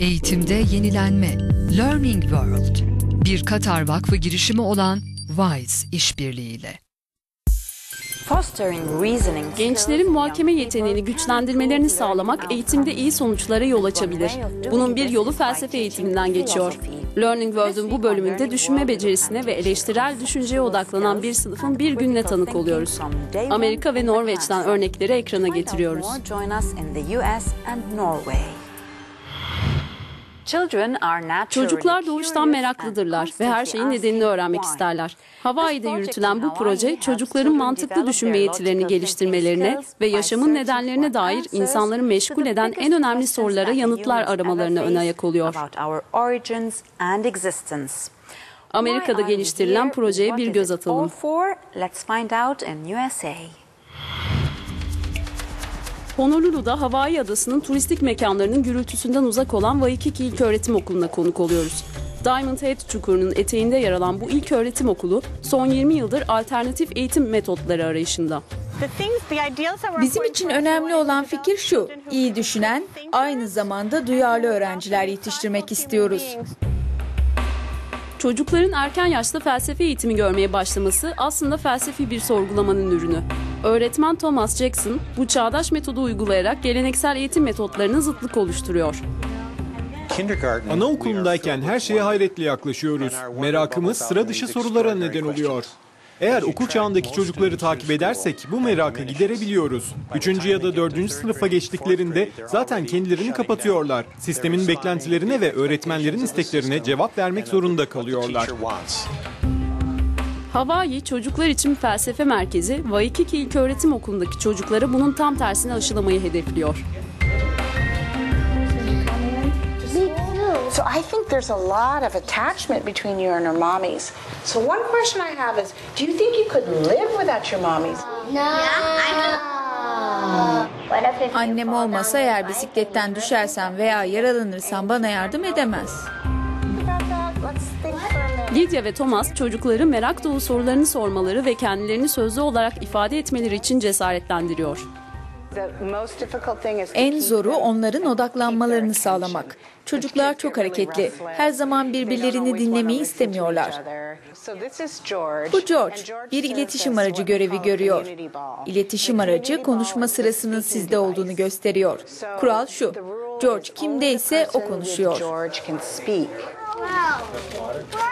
Eğitimde yenilenme. Learning World. Bir Katar Vakfı girişimi olan WISE işbirliğiyle. Gençlerin muhakeme yeteneğini güçlendirmelerini sağlamak eğitimde iyi sonuçlara yol açabilir. Bunun bir yolu felsefe eğitiminden geçiyor. Learning World'un bu bölümünde düşünme becerisine ve eleştirel düşünceye odaklanan bir sınıfın bir gününe tanık oluyoruz. Amerika ve Norveç'ten örnekleri ekrana getiriyoruz. Çocuklar doğuştan meraklıdırlar ve her şeyin nedenini öğrenmek isterler. Hawaii'de yürütülen bu proje çocukların mantıklı düşünme yetilerini geliştirmelerine ve yaşamın nedenlerine dair insanların meşgul eden en önemli sorulara yanıtlar aramalarına ön ayak oluyor. Amerika'da geliştirilen projeye bir göz atalım. Honolulu'da Hawaii adasının turistik mekanlarının gürültüsünden uzak olan Waikiki İlköğretim Okulu'na konuk oluyoruz. Diamond Head çukurunun eteğinde yer alan bu ilk öğretim okulu son 20 yıldır alternatif eğitim metotları arayışında. Bizim için önemli olan fikir şu, iyi düşünen, aynı zamanda duyarlı öğrenciler yetiştirmek istiyoruz. Çocukların erken yaşta felsefe eğitimi görmeye başlaması aslında felsefi bir sorgulamanın ürünü. Öğretmen Thomas Jackson bu çağdaş metodu uygulayarak geleneksel eğitim metotlarına zıtlık oluşturuyor. Anaokulundayken her şeye hayretle yaklaşıyoruz. Merakımız sıra dışı sorulara neden oluyor. Eğer okul çağındaki çocukları takip edersek bu merakı giderebiliyoruz. Üçüncü ya da dördüncü sınıfa geçtiklerinde zaten kendilerini kapatıyorlar. Sistemin beklentilerine ve öğretmenlerin isteklerine cevap vermek zorunda kalıyorlar. Hawaii Çocuklar için Felsefe Merkezi, Waikiki İlköğretim Okulu'ndaki çocuklara bunun tam tersini aşılamayı hedefliyor. So I think there's a lot of attachment between you and your mommies. So one question I have is, do you think you could live without your mommies? Annem olmasa eğer bisikletten düşersem veya yaralanırsam bana yardım edemez. Lidya ve Thomas çocukları merak dolu sorularını sormaları ve kendilerini sözlü olarak ifade etmeleri için cesaretlendiriyor. En zoru onların odaklanmalarını sağlamak. Çocuklar çok hareketli. Her zaman birbirlerini dinlemeyi istemiyorlar. Bu George, bir iletişim aracı görevi görüyor. İletişim aracı konuşma sırasının sizde olduğunu gösteriyor. Kural şu, George kimdeyse o konuşuyor.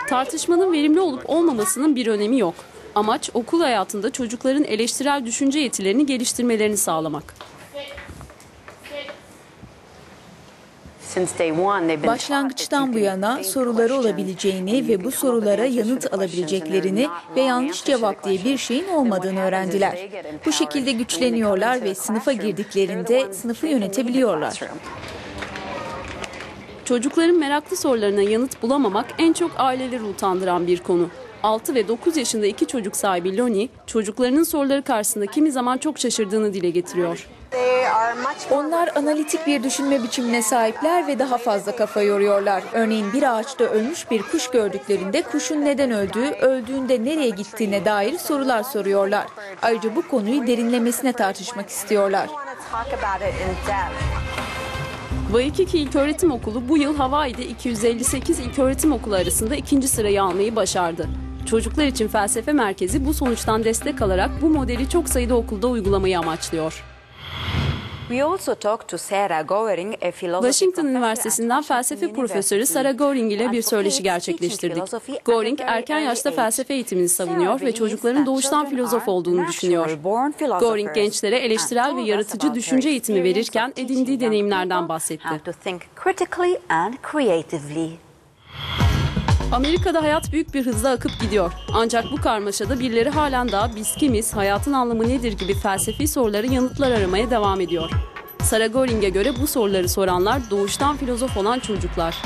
Tartışmanın verimli olup olmamasının bir önemi yok. Amaç okul hayatında çocukların eleştirel düşünce yetilerini geliştirmelerini sağlamak. Başlangıçtan bu yana soruları olabileceğini ve bu sorulara yanıt alabileceklerini ve yanlış cevap diye bir şeyin olmadığını öğrendiler. Bu şekilde güçleniyorlar ve sınıfa girdiklerinde sınıfı yönetebiliyorlar. Çocukların meraklı sorularına yanıt bulamamak en çok aileleri utandıran bir konu. 6 ve 9 yaşında iki çocuk sahibi Loni, çocuklarının soruları karşısında kimi zaman çok şaşırdığını dile getiriyor. Onlar analitik bir düşünme biçimine sahipler ve daha fazla kafa yoruyorlar. Örneğin bir ağaçta ölmüş bir kuş gördüklerinde kuşun neden öldüğü, öldüğünde nereye gittiğine dair sorular soruyorlar. Ayrıca bu konuyu derinlemesine tartışmak istiyorlar. Waikiki İlköğretim Okulu bu yıl Hawaii'de 258 ilköğretim okulu arasında ikinci sırayı almayı başardı. Çocuklar için felsefe merkezi bu sonuçtan destek alarak bu modeli çok sayıda okulda uygulamayı amaçlıyor. Washington Üniversitesi'nden felsefe profesörü Sarah Goring ile bir söyleşi gerçekleştirdik. Goring erken yaşta felsefe eğitimini savunuyor ve çocukların doğuştan filozof olduğunu düşünüyor. Goring gençlere eleştirel ve yaratıcı düşünce eğitimi verirken edindiği deneyimlerden bahsetti. Amerika'da hayat büyük bir hızla akıp gidiyor. Ancak bu karmaşada birileri halen daha biz kimiz, hayatın anlamı nedir gibi felsefi soruları yanıtlar aramaya devam ediyor. Sarah Goring'e göre bu soruları soranlar doğuştan filozof olan çocuklar.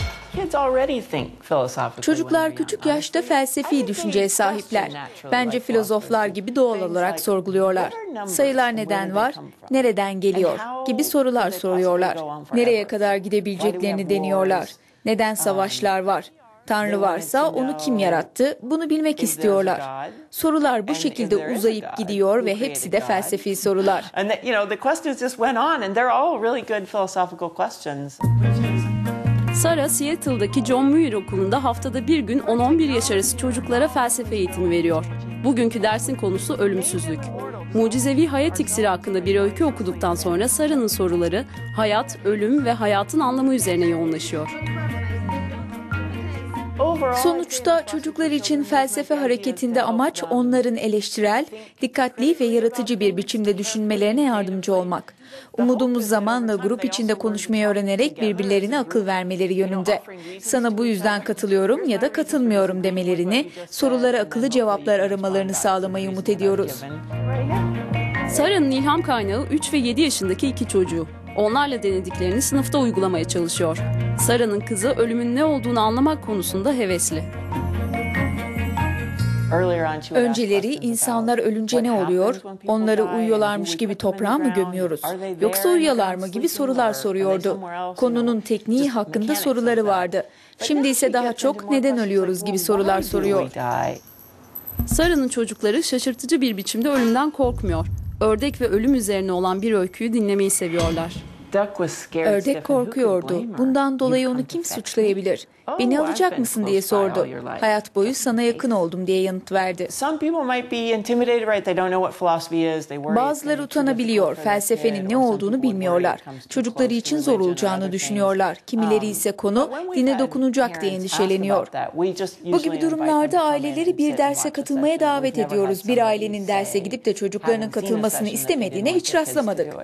Çocuklar küçük yaşta felsefi düşünceye sahipler. Bence filozoflar gibi doğal olarak sorguluyorlar. Sayılar neden var, nereden geliyor gibi sorular soruyorlar. Nereye kadar gidebileceklerini deniyorlar. Neden savaşlar var? Tanrı varsa onu kim yarattı? Bunu bilmek istiyorlar. Sorular bu şekilde uzayıp gidiyor ve hepsi de felsefi sorular. Sara, Seattle'daki John Muir Okulu'nda haftada bir gün 10-11 yaş arası çocuklara felsefe eğitimi veriyor. Bugünkü dersin konusu ölümsüzlük. Mucizevi hayat iksiri hakkında bir öykü okuduktan sonra Sara'nın soruları hayat, ölüm ve hayatın anlamı üzerine yoğunlaşıyor. Sonuçta çocuklar için felsefe hareketinde amaç onların eleştirel, dikkatli ve yaratıcı bir biçimde düşünmelerine yardımcı olmak. Umudumuz zamanla grup içinde konuşmayı öğrenerek birbirlerine akıl vermeleri yönünde. Sana bu yüzden katılıyorum ya da katılmıyorum demelerini, sorulara akıllı cevaplar aramalarını sağlamayı umut ediyoruz. Sara'nın ilham kaynağı 3 ve 7 yaşındaki iki çocuğu. Onlarla denediklerini sınıfta uygulamaya çalışıyor. Sara'nın kızı ölümün ne olduğunu anlamak konusunda hevesli. Önceleri insanlar ölünce ne oluyor? Onları uyuyorlarmış gibi toprağa mı gömüyoruz? Yoksa uyuyorlar mı gibi sorular soruyordu. Konunun tekniği hakkında soruları vardı. Şimdi ise daha çok neden ölüyoruz gibi sorular soruyor. Sara'nın çocukları şaşırtıcı bir biçimde ölümden korkmuyor. Ördek ve ölüm üzerine olan bir öyküyü dinlemeyi seviyorlar. Ördek korkuyordu. Bundan dolayı onu kim suçlayabilir? Beni alacak mısın diye sordu. Hayat boyu sana yakın oldum diye yanıt verdi. Bazıları utanabiliyor. Felsefenin ne olduğunu bilmiyorlar. Çocukları için zor olacağını düşünüyorlar. Kimileri ise konu dine dokunacak diye endişeleniyor. Bu gibi durumlarda aileleri bir derse katılmaya davet ediyoruz. Bir ailenin derse gidip de çocuklarının katılmasını istemediğine hiç rastlamadık.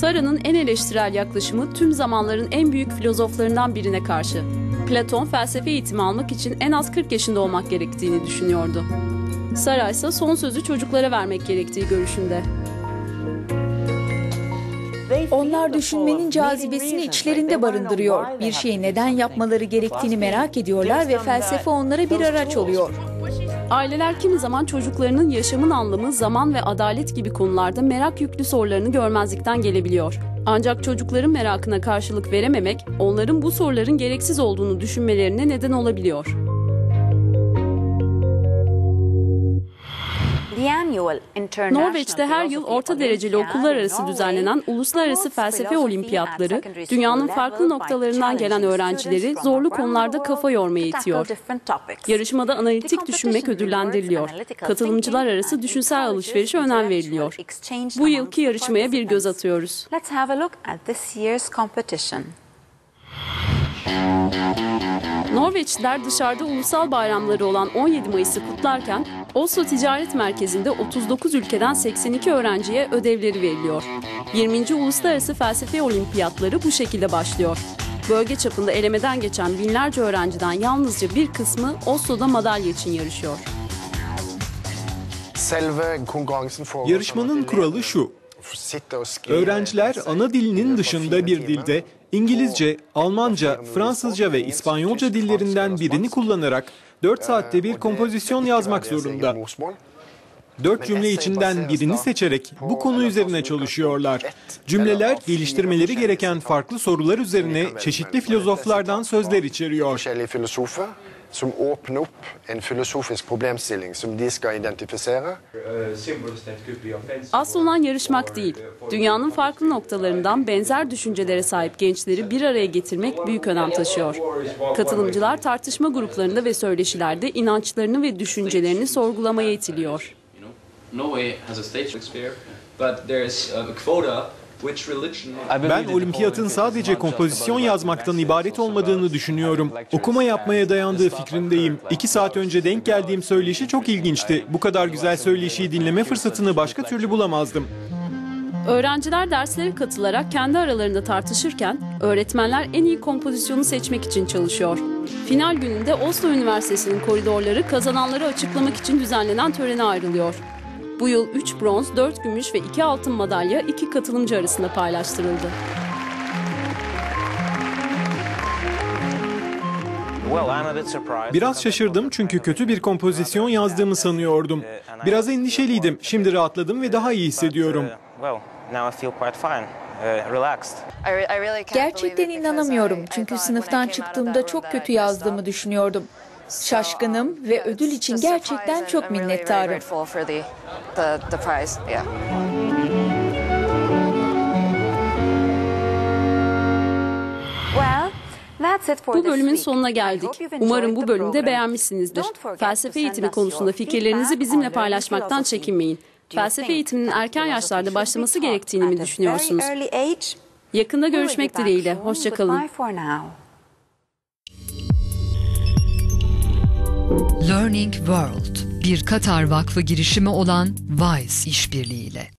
Sara'nın en eleştirel yaklaşımı tüm zamanların en büyük filozoflarından birine karşı. Platon felsefe eğitimi almak için en az 40 yaşında olmak gerektiğini düşünüyordu. Sara ise son sözü çocuklara vermek gerektiği görüşünde. Onlar düşünmenin cazibesini içlerinde barındırıyor. Bir şeyi neden yapmaları gerektiğini merak ediyorlar ve felsefe onlara bir araç oluyor. Aileler kimi zaman çocuklarının yaşamın anlamı, zaman ve adalet gibi konularda merak yüklü sorularını görmezlikten gelebiliyor. Ancak çocukların merakına karşılık verememek, onların bu soruların gereksiz olduğunu düşünmelerine neden olabiliyor. Norveç'te her yıl orta dereceli okullar arası düzenlenen uluslararası felsefe olimpiyatları, dünyanın farklı noktalarından gelen öğrencileri zorlu konularda kafa yormaya itiyor. Yarışmada analitik düşünmek ödüllendiriliyor. Katılımcılar arası düşünsel alışverişe önem veriliyor. Bu yılki yarışmaya bir göz atıyoruz. Norveçliler dışarıda ulusal bayramları olan 17 Mayıs'ı kutlarken Oslo Ticaret Merkezi'nde 39 ülkeden 82 öğrenciye ödevleri veriliyor. 20. Uluslararası Felsefe Olimpiyatları bu şekilde başlıyor. Bölge çapında elemeden geçen binlerce öğrenciden yalnızca bir kısmı Oslo'da madalya için yarışıyor. Yarışmanın kuralı şu. Öğrenciler ana dilinin dışında bir dilde İngilizce, Almanca, Fransızca ve İspanyolca dillerinden birini kullanarak 4 saatte bir kompozisyon yazmak zorunda. Dört cümle içinden birini seçerek bu konu üzerine çalışıyorlar. Cümleler geliştirmeleri gereken farklı sorular üzerine çeşitli filozoflardan sözler içeriyor som åpner opp en filosofisk problemstilling som de skal identifisere. Asıl olan yarışmak değil, dünyanın farklı noktalarından benzer düşüncelere sahip gençleri bir araya getirmek büyük önem taşıyor. Katılımcılar tartışma gruplarında ve söyleşilerde inançlarını ve düşüncelerini sorgulamaya itiliyor. Norway has a state but there's a quota ben olimpiyatın sadece kompozisyon yazmaktan ibaret olmadığını düşünüyorum. Okuma yapmaya dayandığı fikrindeyim. İki saat önce denk geldiğim söyleşi çok ilginçti. Bu kadar güzel söyleşiyi dinleme fırsatını başka türlü bulamazdım. Öğrenciler derslere katılarak kendi aralarında tartışırken öğretmenler en iyi kompozisyonu seçmek için çalışıyor. Final gününde Oslo Üniversitesi'nin koridorları kazananları açıklamak için düzenlenen törene ayrılıyor. Bu yıl 3 bronz, 4 gümüş ve 2 altın madalya iki katılımcı arasında paylaştırıldı. Biraz şaşırdım çünkü kötü bir kompozisyon yazdığımı sanıyordum. Biraz endişeliydim. Şimdi rahatladım ve daha iyi hissediyorum. Gerçekten inanamıyorum çünkü sınıftan çıktığımda çok kötü yazdığımı düşünüyordum. Şaşkınım ve ödül için gerçekten çok minnettarım. Bu bölümün sonuna geldik. Umarım bu bölümü de beğenmişsinizdir. Felsefe eğitimi konusunda fikirlerinizi bizimle paylaşmaktan çekinmeyin. Felsefe eğitiminin erken yaşlarda başlaması gerektiğini mi düşünüyorsunuz? Yakında görüşmek dileğiyle. Hoşçakalın. Learning World, bir Katar Vakfı girişimi olan WISE işbirliğiyle.